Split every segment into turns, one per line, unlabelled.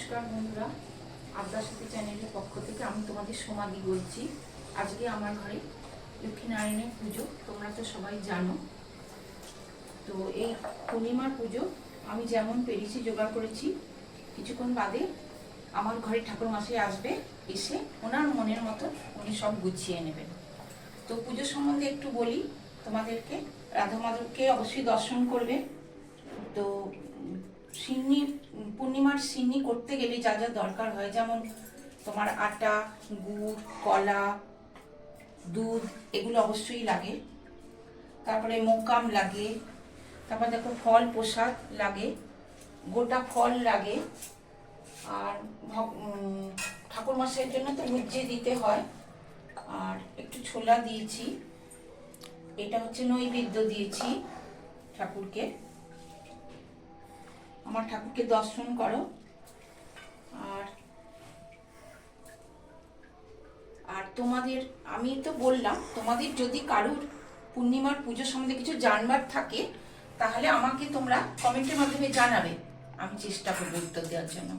নমস্কার বন্ধুরা। আদ্যাশক্তি চ্যানেলের পক্ষ থেকে আমি তোমাদের সমাধি বলছি। আজকে আমার ঘরে লক্ষ্মীনারায়ণের পুজো, তোমরা তো সবাই জানো। তো এই পূর্ণিমার পুজো আমি যেমন পেরেছি, জোগাড় করেছি, কিছুক্ষণ বাদে আমার ঘরে ঠাকুর মাসে আসবে, এসে ওনার মনের মতো উনি সব গুছিয়ে নেবেন। তো পুজো সম্বন্ধে একটু বলি, তোমাদেরকে। রাধা মাধবকে অবশ্যই দর্শন করবে। তো সিন্নি, পূর্ণিমার সিন্নি করতে গেলে যা যা দরকার হয়, যেমন তোমার আটা, গুড়, কলা, দুধ, এগুলো অবশ্যই লাগে। তারপরে মোকাম লাগে, তারপর দেখো ফল প্রসাদ লাগে, গোটা ফল লাগে। আর ঠাকুর মশাইয়ের জন্য তো লুজ্জে দিতে হয়। আর একটু ছোলা দিয়েছি, এটা হচ্ছে নৈবেদ্য দিয়েছি ঠাকুরকে। আমার ঠাকুরকে দর্শন করো। আর আর তোমাদের, আমি তো বললাম, তোমাদের যদি কারুর পূর্ণিমার পুজো সম্বন্ধে কিছু জানবার থাকে, তাহলে আমাকে তোমরা কমেন্টের মাধ্যমে জানাবে। আমি চেষ্টা করব উত্তর দেওয়ার জন্য।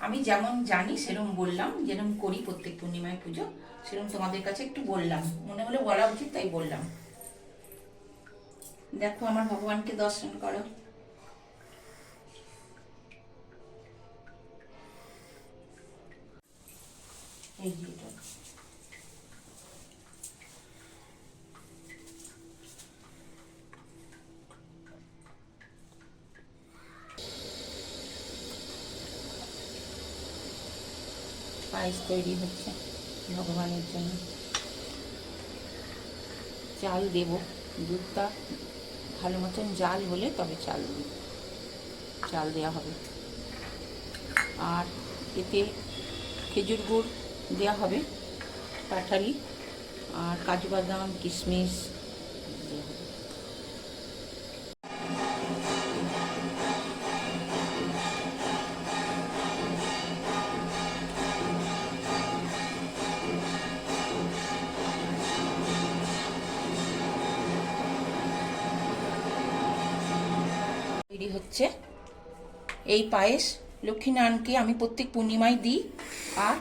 আমি যেমন জানি সেরকম বললাম যেরকম করি প্রত্যেক পূর্ণিমায় পুজো সেরকম তোমাদের কাছে একটু বললাম। মনে হলে বলা উচিত, তাই বললাম। দেখো, আমার ভগবানকে দর্শন করো। এই যে পায়েস তৈরি হচ্ছে ভগবানের জন্য। চাল দেব। দুধটা ভালো মতন জাল হলে তবে চাল দেব। চাল দেওয়া হবে। আর এতে খেজুর গুড় দেওয়া হবে, কাঠালি আর কাজু বাদাম, কিশমিশ। তৈরি হচ্ছে। এই পায়েস লক্ষ্মীনারায়ণকে আমি প্রত্যেক পূর্ণিমায় দিই আর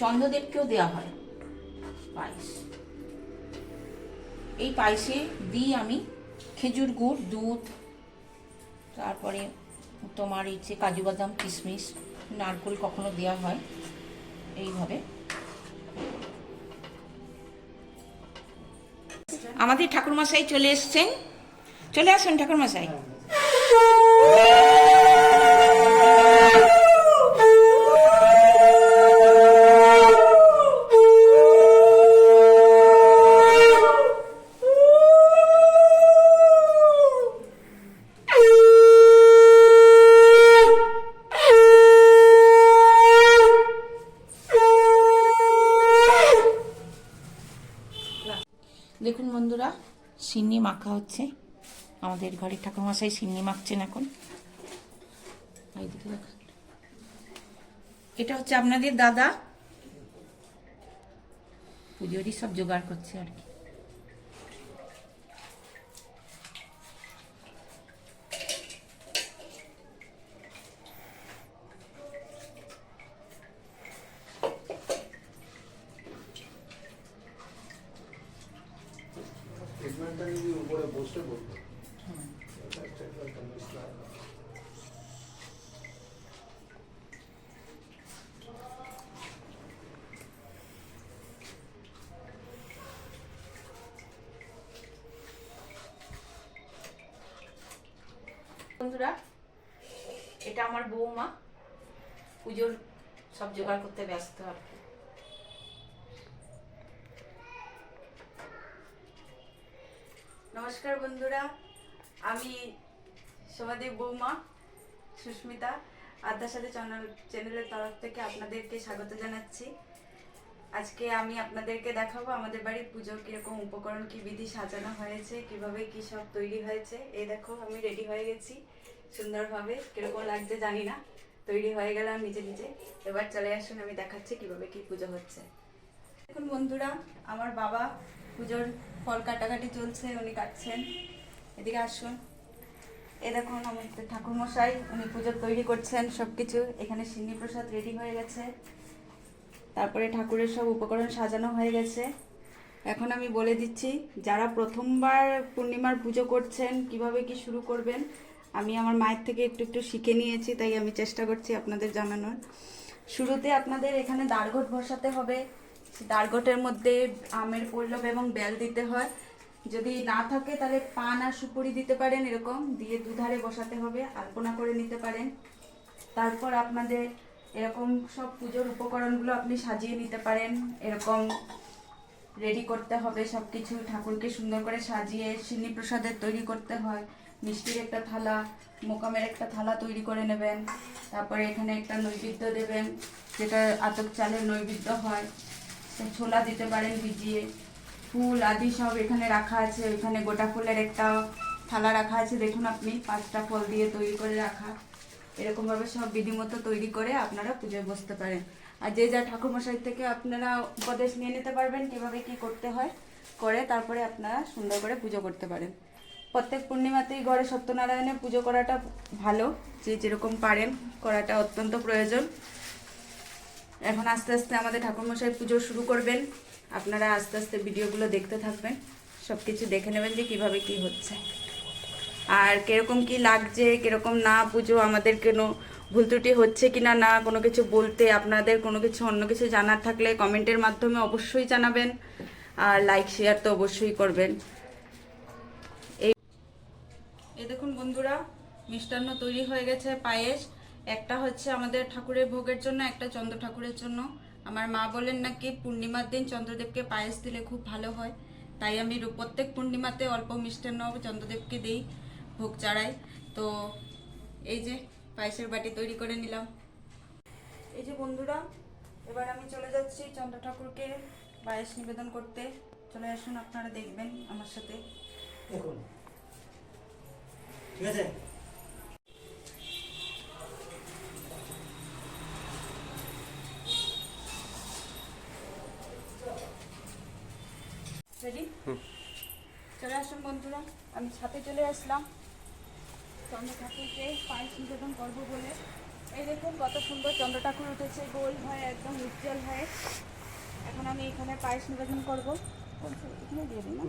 চন্দ্রদেবকেও দেওয়া হয়। পায়েস। এই পায়েসে দিই আমি খেজুর গুড়, দুধ, তারপরে তোমার এই যে কাজু বাদাম, কিশমিশ, নারকেল কখনো দেওয়া হয়। এইভাবে। আমাদের ঠাকুরমশাই চলে এসছেন। চলে আসুন ঠাকুরমশাই। মাখা হচ্ছে। আমাদের ঘরের ঠাকুরমশাই সিন্নি মাখছেন এখন। এটা হচ্ছে আপনাদের দাদা। পুজোরই সব জোগাড় করছে আর কি
ট্রিটমেন্টটা যদি
বন্ধুরা এটা আমার বৌমা। পুজোর সব জোগাড় করতে ব্যস্ত আর কি
নমস্কার বন্ধুরা, আমি সমাদেব বৌমা, সুস্মিতা আদ্যার সাথে চ্যানেল চ্যানেলের তরফ থেকে আপনাদেরকে স্বাগত জানাচ্ছি। আজকে আমি আপনাদেরকে দেখাবো আমাদের বাড়ির পুজো, কীরকম উপকরণ, কী বিধি সাজানো হয়েছে, কীভাবে কি সব তৈরি হয়েছে। এই দেখো, আমি রেডি হয়ে গেছি সুন্দরভাবে, কীরকম লাগছে জানি না, তৈরি হয়ে গেলাম নিজে নিজে। এবার চলে আসুন, আমি দেখাচ্ছি কীভাবে কি পুজো হচ্ছে। দেখুন বন্ধুরা, আমার বাবা পুজোর ফল কাটাকাটি চলছে, উনি কাটছেন। এদিকে আসুন। এ দেখুন আমাদের ঠাকুরমশাই, উনি পুজোর তৈরি করছেন সব কিছু এখানে সিন্নি প্রসাদ রেডি হয়ে গেছে। তারপরে ঠাকুরের সব উপকরণ সাজানো হয়ে গেছে। এখন আমি বলে দিচ্ছি, যারা প্রথমবার পূর্ণিমার পুজো করছেন, কীভাবে কি শুরু করবেন, আমি আমার মায়ের থেকে একটু একটু শিখে নিয়েছি, তাই আমি চেষ্টা করছি আপনাদের জানানোর। শুরুতে আপনাদের এখানে দাঁড়ঘট বসাতে হবে। দাঁড়ঘটের মধ্যে আমের পল্লব এবং বেল দিতে হয়। যদি না থাকে তাহলে পান আর সুপুরি দিতে পারেন এরকম, দিয়ে দুধারে বসাতে হবে, আলপনা করে নিতে পারেন। তারপর আপনাদের এরকম সব পুজোর উপকরণগুলো আপনি সাজিয়ে নিতে পারেন। এরকম রেডি করতে হবে সব কিছু ঠাকুরকে সুন্দর করে সাজিয়ে সিন্নি প্রসাদের তৈরি করতে হয়। মিষ্টির একটা থালা, মোকামের একটা থালা তৈরি করে নেবেন। তারপরে এখানে একটা নৈবেদ্য দেবেন, যেটা আতক চালের নৈবেদ্য হয়। ছোলা দিতে পারেন, ভিজিয়ে। ফুল আদি সব এখানে রাখা আছে। এখানে গোটা ফুলের একটা থালা রাখা আছে। দেখুন আপনি, পাঁচটা ফল দিয়ে তৈরি করে রাখা। এরকমভাবে সব বিধিমতো তৈরি করে আপনারা পুজোয় বসতে পারেন। আর যে যা ঠাকুরমশাই থেকে আপনারা উপদেশ নিয়ে নিতে পারবেন, কীভাবে কি করতে হয়, করে তারপরে আপনারা সুন্দর করে পুজো করতে পারেন। প্রত্যেক পূর্ণিমাতেই ঘরে সত্যনারায়ণের পুজো করাটা ভালো। যে যেরকম পারেন, করাটা অত্যন্ত প্রয়োজন। এখন আস্তে আস্তে আমাদের ঠাকুরমশাই পুজো শুরু করবেন। আপনারা আস্তে আস্তে ভিডিওগুলো দেখতে থাকবেন। সব কিছু দেখে নেবেন যে কীভাবে কি হচ্ছে। আর কীরকম কি লাগছে, কীরকম না পুজো, আমাদের কোনো ভুল ত্রুটি হচ্ছে কি না না কোনো কিছু বলতে আপনাদের, কোনো কিছু, অন্য কিছু জানার থাকলে কমেন্টের মাধ্যমে অবশ্যই জানাবেন। আর লাইক, শেয়ার তো অবশ্যই করবেন। এই দেখুন বন্ধুরা, মিষ্টান্ন তৈরি হয়ে গেছে পায়েস। একটা হচ্ছে আমাদের ঠাকুরের ভোগের জন্য, একটা চন্দ্র ঠাকুরের জন্য। আমার মা বলেন নাকি, পূর্ণিমার দিন চন্দ্রদেবকে পায়েস দিলে খুব ভালো হয়। তাই আমি প্রত্যেক পূর্ণিমাতে অল্প মিষ্টান্ন চন্দ্রদেবকে দিই ভোগ চাড়াই তো এই যে পায়েসের বাটি তৈরি করে নিলাম। এই যে বন্ধুরা, এবার আমি চলে যাচ্ছি চন্দ্র ঠাকুরকে পায়েস নিবেদন করতে। চলে আসুন, আপনারা দেখবেন আমার সাথে।
দেখুন। ঠিক আছে?
রেডি চলে আসুন বন্ধুরা আমি ছাদে চলে আসলাম। চন্দ্র ঠাকুরকে পায়েস নিবেদন করব বলে। এই দেখুন কত সুন্দর চন্দ্র ঠাকুর উঠেছে গোল হয়ে একদম উজ্জ্বল হয়ে। এখন আমি এখানে পায়েস নিবেদন করব। এখানে দিয়ে দিই না?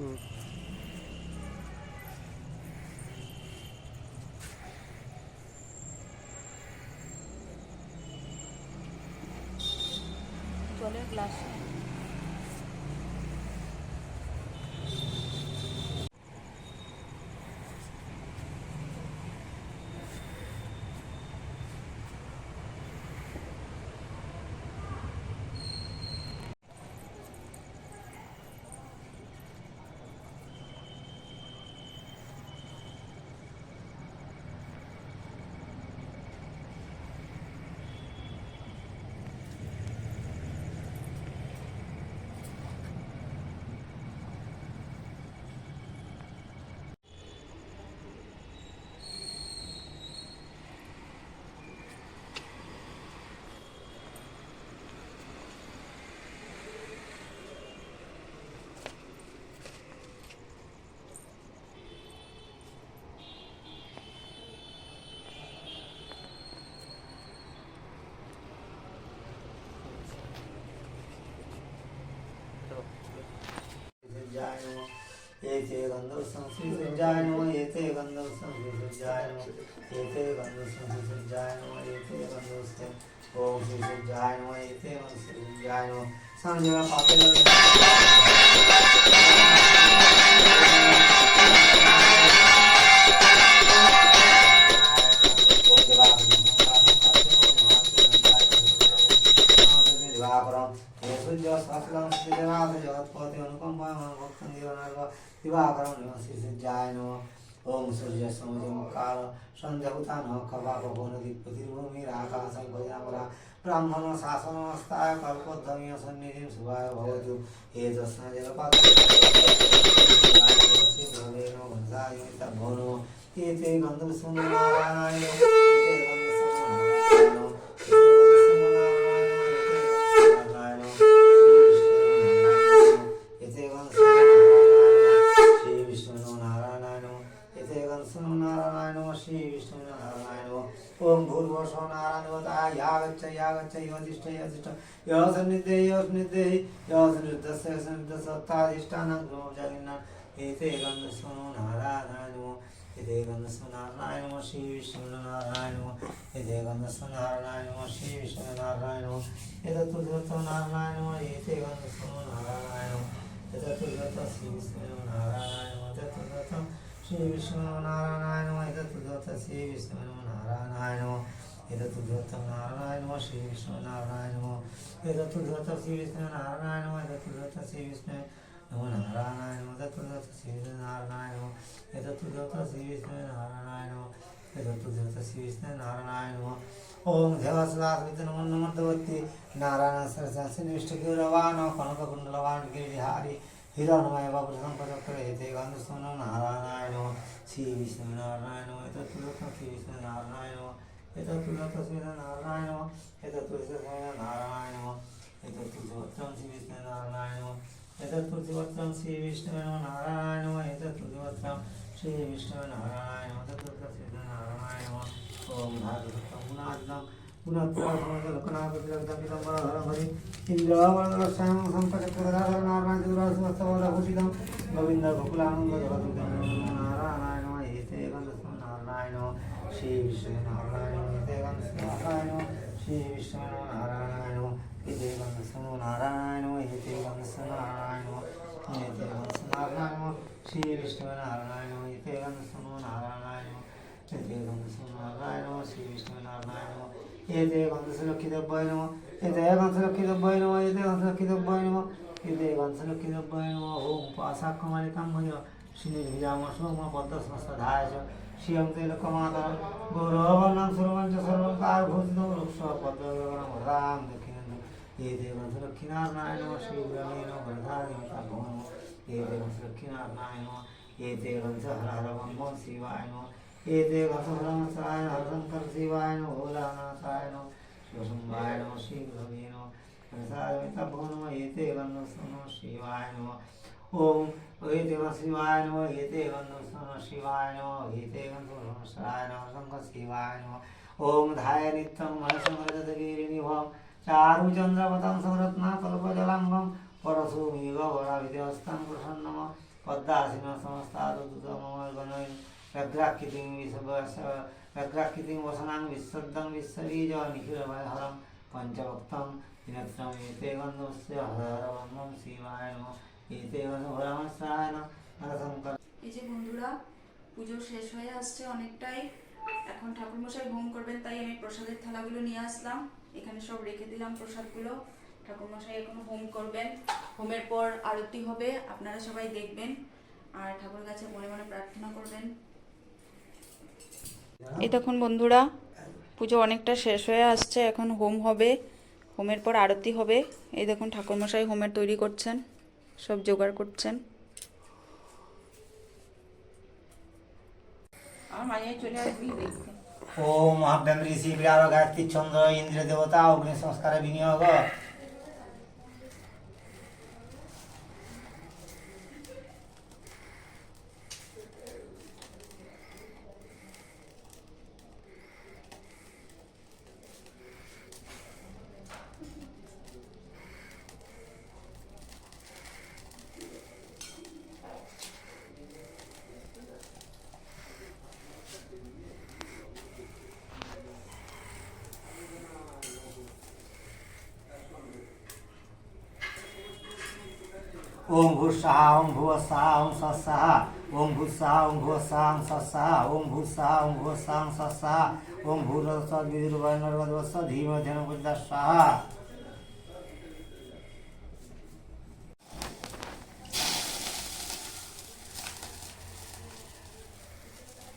জলের গ্লাস।
एते गन्धौसं श्रीसञ्जाय नमो एते गन्धौसं श्रीसञ्जाय नमो एते गन्धौसं श्रीसञ्जाय नमो एते गन्धौस्ते ओम श्रीसञ्जाय नमो एते गन्धौसं श्रीसञ्जाय नमो संजय पापल ओम सूर्य समुद्र संध्या उतान कवा नदीपतिर्भूमि आकाशं भजामरा ब्राह्मण शासनमस्ताय कल्पोद्धमीय सन्निधिं शुभाय भवतु एतस्मै जलपात भवनो एते गन्धर्वसुन्दराय एते श्री विष्णु नारायण यागच्छ यागच्छ योतिष्ठ योतिष्ठ यो सन्निधे यो सन्निधे यो सन्निधस्य सन्निधसत्ताधिष्ठानं जगन्नाथ एते गन्धस्व नारायणो श्री विष्णुनारायणो एते गन्धस्व नारायणो श्री विष्णुनारायणो एतत्तु धृतो नारायणो एते गन्धस्व नारायणो एतत्तु धृतो श्री विष्णुनारायणो एतत्तु धृतो श्री विष्णुनारायणो एतत्तु धृतो श्री विष्णुनारायणो यदा तुल्यत्वं नारायणो श्रीविष्णु नारायणो यदा तुल्यत्वं श्रीविष्णु नारायणो यदा तुल्यत्वं श्रीविष्णु नमो नारायणो यदा तुल्यत्वं श्रीविष्णु नारायणो यदा तुल्यत्वं श्रीविष्णु नारायणो यदा ओम देवसदात्मित नमो नारायण सरसनिष्ठगौरवानो कनककुण्डलवान् गिरिहारी हिरणमय प्रथम पदत्र एते गन्धसोनो नारायणो श्रीविष्णुनारायणो यदा एतत्तुलतस्मिन् नारायण एतत्तुलतस्मिन् नारायण एतत्तुलवत्तं नारायण एतत्तुलवत्तं श्रीविष्णवे नारायण एतत्तुलवत्तं श्रीविष्णवे नारायण एतत्तुलतस्मिन् नारायण ॐ भारतं गुणादिनं ఇంద్రావరణారాయణ గోవింద నారాయణ ఏతే నారాయణ जगदुदं नारायण एते गन्धस्व नारायण श्री विष्णुनारायण एते गन्धस्व नारायण श्री विष्णुनारायण एते गन्धस्व नारायण एते गन्धस्व नारायण एते गन्धस्व नारायण श्री विष्णुनारायण एते गन्धस्व नारायण एते गन्धस्व नारायण श्री विष्णुनारायण एते गन्धसुलक्षितभ्य नमः एते गन्धसुलक्षितभ्य नमः एते गन्धसुलक्षितभ्य नमः एते गन्धसुलक्षितभ्य नमः ॐ पाशाकमालिकां भज श्रीनिर्भिजामसोम पद्मसंस्थाय च श्रियं ते लोकमातरं गौरववर्णं सर्वं च सर्वं कारभूषितं वृक्षपद्मगणं वरदां दक्षिणं एते गन्धसुलक्षिनारायण श्रीगणेन वरदादिताभो नमः एते गन्धसुलक्षिनारायण एते गन्धहर हर बम शिवाय नमः एते गतभ्रमसाय हरशङ्कर शिवाय नो भोलानाथाय नो शिवशम्भाय नो श्रीगुरवे नो हरसायमितभो नमः एते गन्धस्वनो शिवाय नमः ओम हिते शिवाय नमो हिते गंधर्व शिवाय नमो हिते गंधर्व शिवाय नमो शंकर शिवाय नमो ओम धाय नित्यं मनसंग्रजतगिरिनिभं चारुचन्द्रपदं संरत्नाकल्पजलाङ्गं परशुमिगवराभिदेवस्तं प्रसन्नम पद्मासिनं समस्तादुतमगणैः रग्राकृतिं विश्वस रग्राकृतिं वसनां विश्वदं विश्वबीजनिखिलभयहरं पञ्चभक्तं दिनत्रयं एते गन्धस्य हर हर वन्दं शिवाय नमः
এই যে বন্ধুরা, পুজো শেষ হয়ে আসছে অনেকটাই। এখন ঠাকুরমশাই ভোম করবেন, তাই আমি প্রসাদের থালাগুলো নিয়ে আসলাম। এখানে সব রেখে দিলাম প্রসাদগুলো। ঠাকুরমশাই এখন হোম করবেন। হোমের পর আরতি হবে, আপনারা সবাই দেখবেন। আর ঠাকুরের কাছে মনে মনে প্রার্থনা করবেন। এই তখন বন্ধুরা, পুজো অনেকটা শেষ হয়ে আসছে, এখন হোম হবে। হোমের পর আরতি হবে। এই দেখুন ঠাকুরমশাই হোমের তৈরি করছেন। সব জোগাড় করছেন।
ও
ওম মহাব্যাম ঋষি বিরার গায়ত্রী চন্দ্র ইন্দ্র দেবতা অগ্নি সংস্কারে বিনিয়োগ ఓం భూ సహ ఓం భువ సహ ఓం స్వస్సహ ఓం భూ సహ ఓం భువ సహ ఓం స్వస్సహ ఓం భూ సహ ఓం భువ సహ ఓం స్వస్సహ ఓం భూరస్వ ధీమ జనముద్ర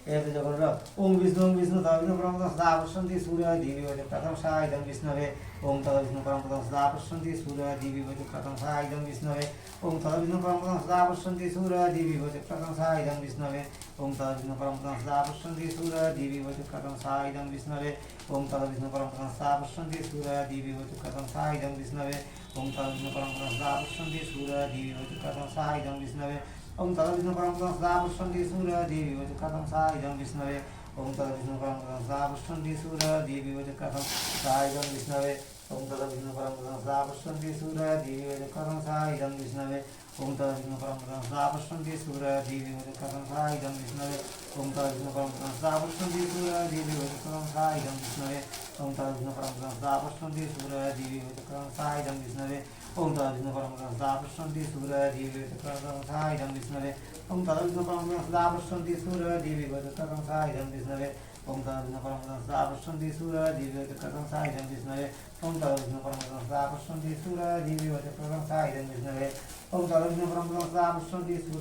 ఏదో ఓం విష్ణు ఓం విష్ణు తమ విష్ణు పరమపదం సదా పశ్యంతి సూర్య దేవి వై ప్రథమ సా ఇదం విష్ణవే ఓం తద విష్ణు పరమపదం సదా పశ్యంతి సూర్య దేవి వై ప్రథమ సా ఇదం విష్ణవే ఓం తద విష్ణు పరమపదం సదా పశ్యంతి సూర్య దేవి వై ప్రథమ సా ఇదం విష్ణవే ఓం తద విష్ణు పరమపదం సదా పశ్యంతి సూర్య దేవి వై ప్రథమ సా ఇదం విష్ణవే ఓం తద విష్ణు పరమపదం సదా పశ్యంతి సూర్య దేవి వై ప్రథమ సా ఇదం విష్ణవే ఓం తద విష్ణు పరమపదం సదా పశ్యంతి సూర్య దేవి వై ప్రథమ సా ఇదం విష్ణవే ओम तदा विष्णु परम सा पुष्पन्ति सूर देवी कथं सा इदं विष्णवे ओम तदा विष्णु परम सा पुष्पन्ति सूर देवी कथं सा इदं विष्णवे ओम तदा विष्णु परम सा पुष्पन्ति सूर देवी कथं सा इदं विष्णवे ओम तदा विष्णु परम सा पुष्पन्ति सूर देवी कथं सा इदं विष्णवे ओम तदा विष्णु परम सा पुष्पन्ति सूर देवी कथं सा इदं विष्णवे ओम तदा विष्णु परम सा पुष्पन्ति सूर देवी कथं सा इदं विष्णवे সাপষ্টন্তি সুর দেবী বৈদিকরম সাইদম বিষ্ণবে ওম তদ বিষ্ণু পরম পদম সাপষ্টন্তি সুর দেবী বৈদিকরম সাইদম বিষ্ণবে ওম তদ বিষ্ণু পরম পদম সাপষ্টন্তি সুর দেবী বৈদিকরম সাইদম বিষ্ণবে ওম তদ বিষ্ণু পরম পদম সাপষ্টন্তি সুর দেবী বৈদিকরম সাইদম বিষ্ণবে ওম তদ বিষ্ণু পরম পদম সাপষ্টন্তি সুর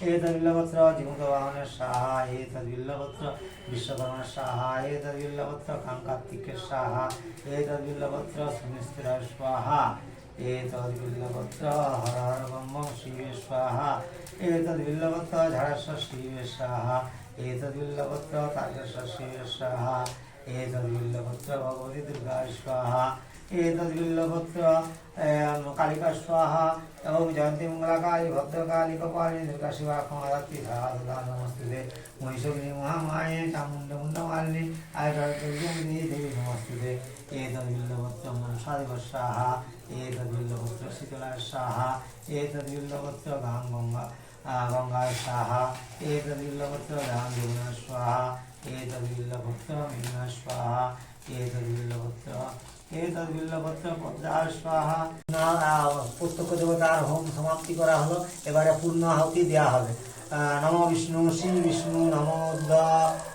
এত বিল্লপত্র জীবন্ত বাহনের সাহা এত বিল্লপত্র বিশ্বকর্মার সাহা এত বিল্লপত্র কাঙ্কার্তিকের সাহা এত বিল্লপত্র সুমিস্ত্রার স্বাহা এতদ বিল্লপত্র হর হর বম বম শিবে স্বাহা এতদ বিল্লপত্র ঝাড়স্ব শিবে সাহা বিল্লপত্র কালিকা স্বাহা এবং জয়ন্তী মঙ্গলা কালী ভদ্রকালী কপালী দুর্গা শিবা ক্ষমারাত্রি সাধা নমস্তুতে মহিষগ্নি মহামায়ে চামুণ্ড মুন্ডমালিনী আয়কালী দেবী নমস্তুতে এতদ বিল্লপত্র মনসাদেব সাহা এতদ বিল্লপত্র শীতলা সাহা এতদ বিল্লপত্র গাং গঙ্গা গঙ্গা সাহা এতদ বিল্লপত্র রাম যমুনা স্বাহা এতদ বিল্লপত্র মীনা স্বাহা বিল্লপত্র এতদ বিল্লপত্র পদ্মা স্বাহা প্রত্যক্ষ দেবতার হোম সমাপ্তি করা হলো। এবারে পূর্ণ আহুতি দেওয়া হবে। নম বিষ্ণু শ্রী বিষ্ণু নম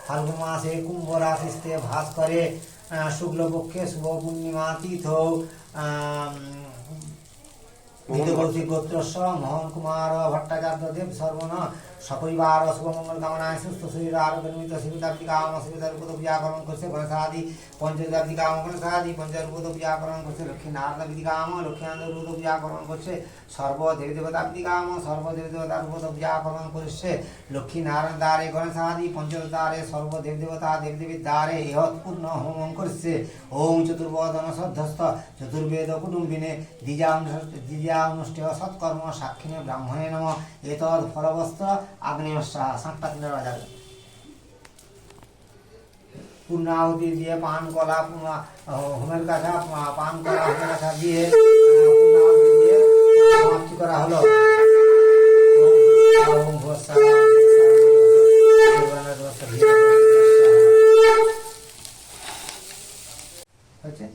ফাল্গুন মাসে কুম্ভ রাশিতে ভাস করে শুক্লপক্ষে শুভ পূর্ণিমা তীর্থ বিদ্যবর্তী গোত্রস্ব মোহন কুমার ভট্টাচার্য দেব সর্বন সপরিবার শুভমঙ্গল কামনায় সুস্থ শরীর, আরোগ্য নিমিত্ত শিবিদাব্দি কাম শিবিদার উপদ ব্যাকরণ করছে গণসাদি পঞ্চদাব্দি কাম গণসাদি পঞ্চায়েত উপদ ব্যাকরণ করছে লক্ষ্মী নারদাব্দি কাম লক্ষ্মী আনন্দ উপদ ব্যাকরণ করছে সর্ব দেবী দেবতাব্দি কাম সর্ব দেবী দেবতার উপদ ব্যাকরণ করছে লক্ষ্মী নারায়ণ দ্বারে গণসাদি পঞ্চদশ দ্বারে সর্ব দেব দেবতা, দেব দেবীর দ্বারে ইহৎ পূর্ণ হোমন করছে। ওম চতুর্বদন সদ্ধস্ত, চতুর্বেদ কুটুম্বিনে দ্বিজা দ্বিজা অনুষ্ঠেয় সৎকর্ম সাক্ষিণে ব্রাহ্মণে নম। এতদ ফলবস্ত্র আগ্নেয় সাতটা তিনটা বাজাবে পূর্ণাহুতি দিয়ে পান কলা পূর্ণা- হোমের কাছা পা- পান কলা হোমের কাছা দিয়ে আহ, পূর্ণাহুতি দিয়ে সমাপ্তি করা হলো ওম ওম ভস্যা, ওম ভস্যা, ওম ভস্যা, ভস্যা, ভস্যা, হচ্ছে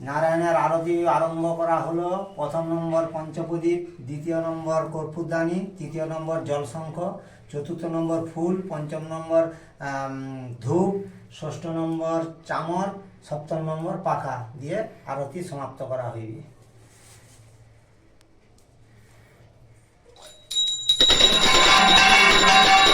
নারায়ণের আরতি আরম্ভ করা হলো প্রথম নম্বর পঞ্চপ্রদীপ দ্বিতীয় নম্বর কর্পূরদানি তৃতীয় নম্বর জলশঙ্খ, চতুর্থ নম্বর ফুল, পঞ্চম নম্বর ধূপ, ষষ্ঠ নম্বর চামর, সপ্তম নম্বর পাখা দিয়ে আরতি সমাপ্ত করা হইবে।
বন্ধুরা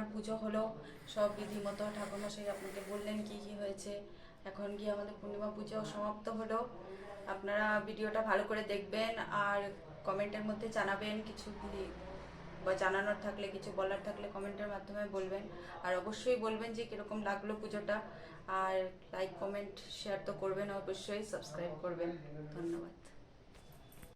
পূর্ণিমার পুজো হলো, সব বিধি মতো ঠাকুরমশাই আপনাকে বললেন কি কি হয়েছে। এখন গিয়ে আমাদের পূর্ণিমা পুজো সমাপ্ত হলো। আপনারা ভিডিওটা ভালো করে দেখবেন আর কমেন্টের মধ্যে জানাবেন, কিছু বা জানানোর থাকলে, কিছু বলার থাকলে কমেন্টের মাধ্যমে বলবেন। আর অবশ্যই বলবেন যে কীরকম লাগল পুজোটা। আর লাইক কমেন্ট শেয়ার তো করবেন অবশ্যই সাবস্ক্রাইব করবেন। ধন্যবাদ।